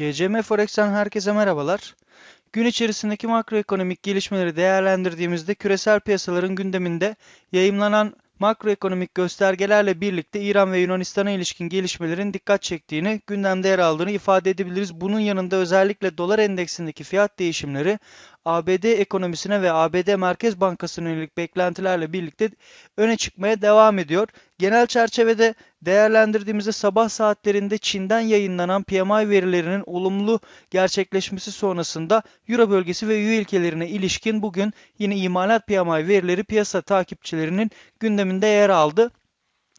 GCM Forex'ten herkese merhabalar. Gün içerisindeki makroekonomik gelişmeleri değerlendirdiğimizde küresel piyasaların gündeminde yayımlanan makroekonomik göstergelerle birlikte İran ve Yunanistan'a ilişkin gelişmelerin dikkat çektiğini, gündemde yer aldığını ifade edebiliriz. Bunun yanında özellikle dolar endeksindeki fiyat değişimleri ABD ekonomisine ve ABD Merkez Bankası'na yönelik beklentilerle birlikte öne çıkmaya devam ediyor. Genel çerçevede değerlendirdiğimizde sabah saatlerinde Çin'den yayınlanan PMI verilerinin olumlu gerçekleşmesi sonrasında Euro bölgesi ve üye ülkelerine ilişkin bugün yine imalat PMI verileri piyasa takipçilerinin gündeminde yer aldı.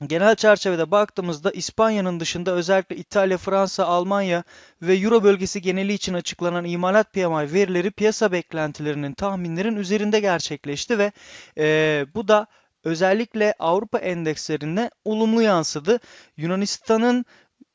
Genel çerçevede baktığımızda İspanya'nın dışında özellikle İtalya, Fransa, Almanya ve Euro bölgesi geneli için açıklanan imalat PMI verileri piyasa beklentilerinin tahminlerin üzerinde gerçekleşti ve e, bu da özellikle Avrupa endekslerine olumlu yansıdı. Yunanistan'ın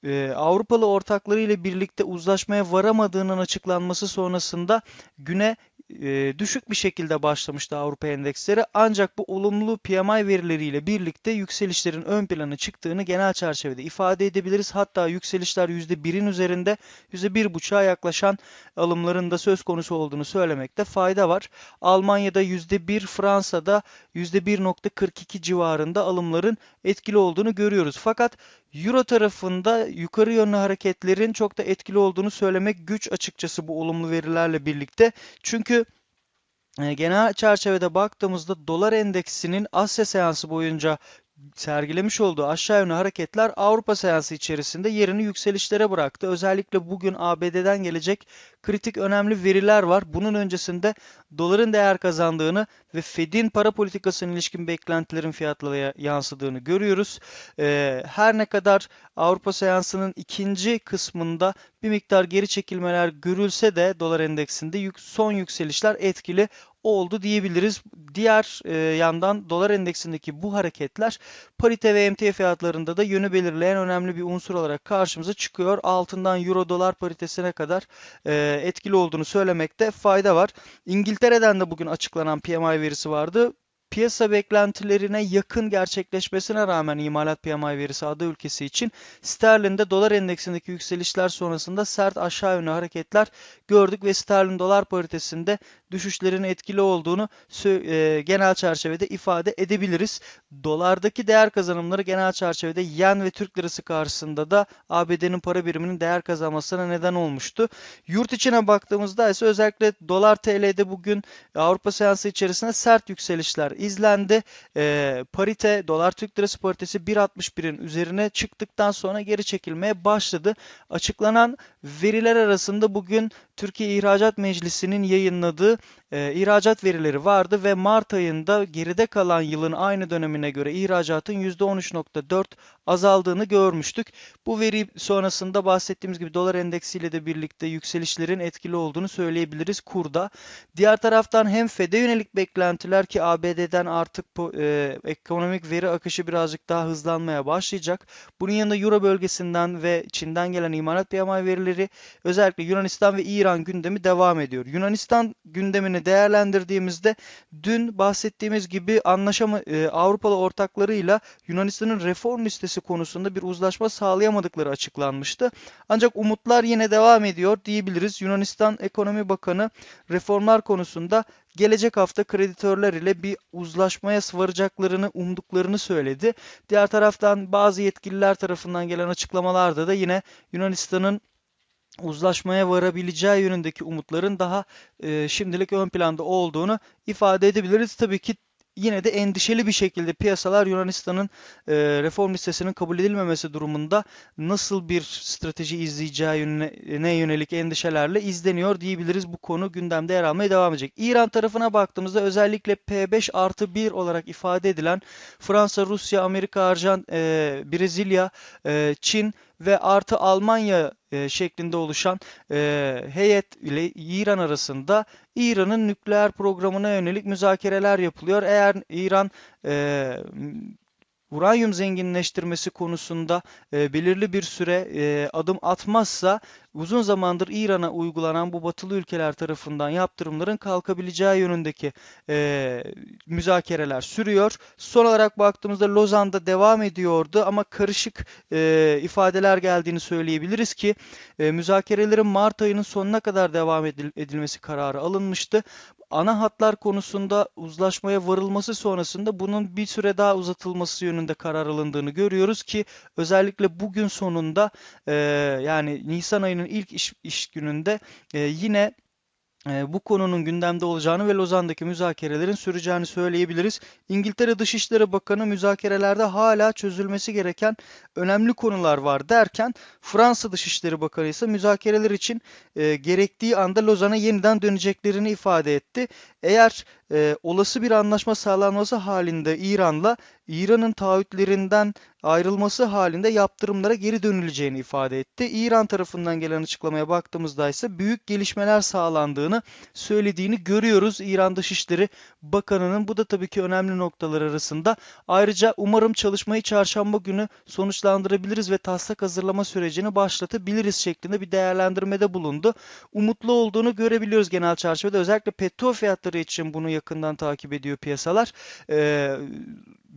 e, Avrupalı ortakları ile birlikte uzlaşmaya varamadığının açıklanması sonrasında güne e, düşük bir şekilde başlamıştı Avrupa endeksleri. Ancak bu olumlu PMI verileriyle birlikte yükselişlerin ön plana çıktığını genel çerçevede ifade edebiliriz. Hatta yükselişler %1'in üzerinde %1,5'a yaklaşan alımların da söz konusu olduğunu söylemekte fayda var. Almanya'da %1, Fransa'da %1.42 civarında alımların etkili olduğunu görüyoruz. Fakat Euro tarafında yukarı yönlü hareketlerin çok da etkili olduğunu söylemek güç açıkçası bu olumlu verilerle birlikte. Çünkü e, genel çerçevede baktığımızda dolar endeksinin Asya seansı boyunca sergilemiş olduğu aşağı yönlü hareketler Avrupa seansı içerisinde yerini yükselişlere bıraktı. Özellikle bugün ABD'den gelecek kritik önemli veriler var. Bunun öncesinde doların değer kazandığını ve Fed'in para politikasına ilişkin beklentilerin fiyatlara yansıdığını görüyoruz. Ee, her ne kadar Avrupa seansının ikinci kısmında bir miktar geri çekilmeler görülse de dolar endeksinde son yükselişler etkili oldu diyebiliriz. Diğer e, yandan dolar endeksindeki bu hareketler parite ve emtia fiyatlarında da yönü belirleyen önemli bir unsur olarak karşımıza çıkıyor. Altından euro dolar paritesine kadar e, etkili olduğunu söylemekte fayda var. İngiltere'den de bugün açıklanan PMI verisi vardı piyasa beklentilerine yakın gerçekleşmesine rağmen imalat PMI verisi ada ülkesi için sterlinde dolar endeksindeki yükselişler sonrasında sert aşağı yönlü hareketler gördük ve sterlin dolar paritesinde düşüşlerin etkili olduğunu e, genel çerçevede ifade edebiliriz. Dolardaki değer kazanımları genel çerçevede yen ve Türk lirası karşısında da ABD'nin para biriminin değer kazanmasına neden olmuştu. Yurt içine baktığımızda ise özellikle dolar TL'de bugün Avrupa seansı içerisinde sert yükselişler izlendi. E, parite dolar Türk lirası paritesi 1.61'in üzerine çıktıktan sonra geri çekilmeye başladı. Açıklanan veriler arasında bugün Türkiye İhracat Meclisi'nin yayınladığı e, ihracat verileri vardı ve Mart ayında geride kalan yılın aynı dönemine göre ihracatın %13.4 azaldığını görmüştük. Bu veri sonrasında bahsettiğimiz gibi dolar endeksiyle de birlikte yükselişlerin etkili olduğunu söyleyebiliriz kurda. Diğer taraftan hem FED'e yönelik beklentiler ki ABD'den artık bu e, ekonomik veri akışı birazcık daha hızlanmaya başlayacak. Bunun yanında Euro bölgesinden ve Çin'den gelen imalat PMI verileri özellikle Yunanistan ve İran gündemi devam ediyor. Yunanistan gündemini değerlendirdiğimizde dün bahsettiğimiz gibi anlaşama e, Avrupalı ortaklarıyla Yunanistan'ın reform listesi konusunda bir uzlaşma sağlayamadıkları açıklanmıştı. Ancak umutlar yine devam ediyor diyebiliriz. Yunanistan Ekonomi Bakanı reformlar konusunda gelecek hafta kreditörler ile bir uzlaşmaya varacaklarını umduklarını söyledi. Diğer taraftan bazı yetkililer tarafından gelen açıklamalarda da yine Yunanistan'ın uzlaşmaya varabileceği yönündeki umutların daha e, şimdilik ön planda olduğunu ifade edebiliriz. Tabii ki yine de endişeli bir şekilde piyasalar Yunanistan'ın e, reform listesinin kabul edilmemesi durumunda nasıl bir strateji izleyeceği yönüne yönelik endişelerle izleniyor diyebiliriz. Bu konu gündemde yer almaya devam edecek. İran tarafına baktığımızda özellikle P5 artı 1 olarak ifade edilen Fransa, Rusya, Amerika, Arjant, e, Brezilya, e, Çin ve artı Almanya e, şeklinde oluşan e, heyet ile İran arasında İran'ın nükleer programına yönelik müzakereler yapılıyor. Eğer İran e, uranyum zenginleştirmesi konusunda belirli bir süre adım atmazsa uzun zamandır İran'a uygulanan bu batılı ülkeler tarafından yaptırımların kalkabileceği yönündeki e, müzakereler sürüyor. Son olarak baktığımızda Lozan'da devam ediyordu ama karışık e, ifadeler geldiğini söyleyebiliriz ki e, müzakerelerin Mart ayının sonuna kadar devam edil edilmesi kararı alınmıştı. Ana hatlar konusunda uzlaşmaya varılması sonrasında bunun bir süre daha uzatılması yönünde karar alındığını görüyoruz ki özellikle bugün sonunda e, yani Nisan ayının ilk iş, iş gününde e, yine e, bu konunun gündemde olacağını ve Lozan'daki müzakerelerin süreceğini söyleyebiliriz. İngiltere Dışişleri Bakanı müzakerelerde hala çözülmesi gereken önemli konular var derken Fransa Dışişleri Bakanı ise müzakereler için e, gerektiği anda Lozan'a yeniden döneceklerini ifade etti. Eğer e, olası bir anlaşma sağlanması halinde İran'la İran'ın taahhütlerinden ayrılması halinde yaptırımlara geri dönüleceğini ifade etti. İran tarafından gelen açıklamaya baktığımızda ise büyük gelişmeler sağlandığını söylediğini görüyoruz İran Dışişleri Bakanı'nın. Bu da tabii ki önemli noktalar arasında. Ayrıca umarım çalışmayı çarşamba günü sonuçlandırabiliriz ve taslak hazırlama sürecini başlatabiliriz şeklinde bir değerlendirmede bulundu. Umutlu olduğunu görebiliyoruz genel çerçevede. Özellikle petrol fiyatları için bunu yakından takip ediyor piyasalar. Ee,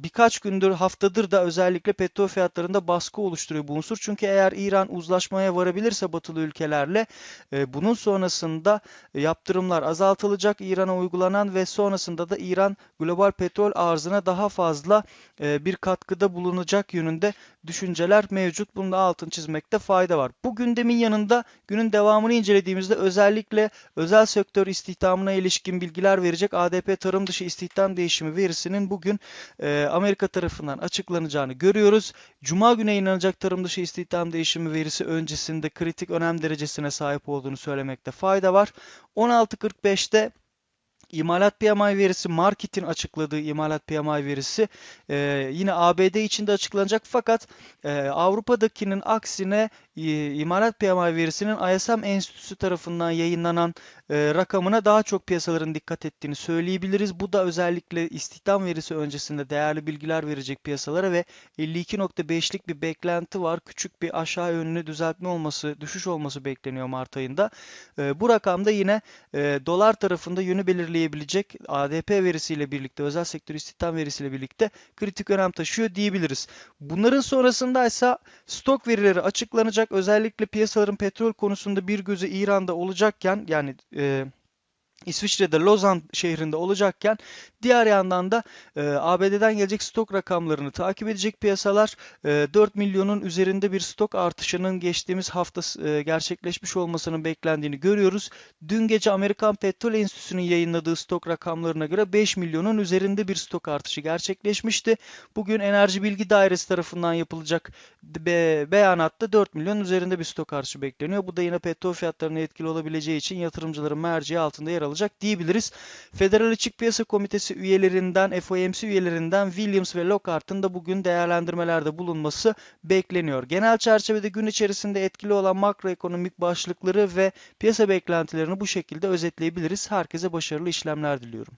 birkaç gündür haftadır da özellikle petrol fiyatlarında baskı oluşturuyor bu unsur. Çünkü eğer İran uzlaşmaya varabilirse batılı ülkelerle e, bunun sonrasında yaptırımlar azaltılacak İran'a uygulanan ve sonrasında da İran global petrol arzına daha fazla e, bir katkıda bulunacak yönünde düşünceler mevcut. Bunda altın çizmekte fayda var. Bu gündemin yanında günün devamını incelediğimizde özellikle özel sektör istihdamına ilişkin bilgiler verecek ADP tarım dışı istihdam değişimi verisinin bugün e, Amerika tarafından açıklanacağını görüyoruz. Cuma günü yayınlanacak tarım dışı istihdam değişimi verisi öncesinde kritik önem derecesine sahip olduğunu söylemekte fayda var. 16.45'te İmalat PMI verisi Market'in açıkladığı imalat PMI verisi e, yine ABD içinde açıklanacak fakat e, Avrupa'dakinin aksine imalat PMI verisinin ISM Enstitüsü tarafından yayınlanan e, rakamına daha çok piyasaların dikkat ettiğini söyleyebiliriz. Bu da özellikle istihdam verisi öncesinde değerli bilgiler verecek piyasalara ve 52.5'lik bir beklenti var. Küçük bir aşağı yönlü düzeltme olması, düşüş olması bekleniyor Mart ayında. E, bu rakamda yine e, dolar tarafında yönü belirleyebilecek ADP verisiyle birlikte, özel sektör istihdam verisiyle birlikte kritik önem taşıyor diyebiliriz. Bunların sonrasında ise stok verileri açıklanacak. Özellikle piyasaların petrol konusunda bir gözü İran'da olacakken yani e, İsviçre'de Lozan şehrinde olacakken diğer yandan da e, ABD'den gelecek stok rakamlarını takip edecek piyasalar e, 4 milyonun üzerinde bir stok artışının geçtiğimiz hafta e, gerçekleşmiş olmasının beklendiğini görüyoruz. Dün gece Amerikan Petrol Enstitüsü'nün yayınladığı stok rakamlarına göre 5 milyonun üzerinde bir stok artışı gerçekleşmişti. Bugün Enerji Bilgi Dairesi tarafından yapılacak be beyanatta 4 milyon üzerinde bir stok artışı bekleniyor. Bu da yine petrol fiyatlarına etkili olabileceği için yatırımcıların merci altında yer alacak diyebiliriz. Federal Açık Piyasa Komitesi üyelerinden, FOMC üyelerinden Williams ve Lockhart'ın da bugün değerlendirmelerde bulunması bekleniyor. Genel çerçevede gün içerisinde etkili olan makroekonomik başlıkları ve piyasa beklentilerini bu şekilde özetleyebiliriz. Herkese başarılı işlemler diliyorum.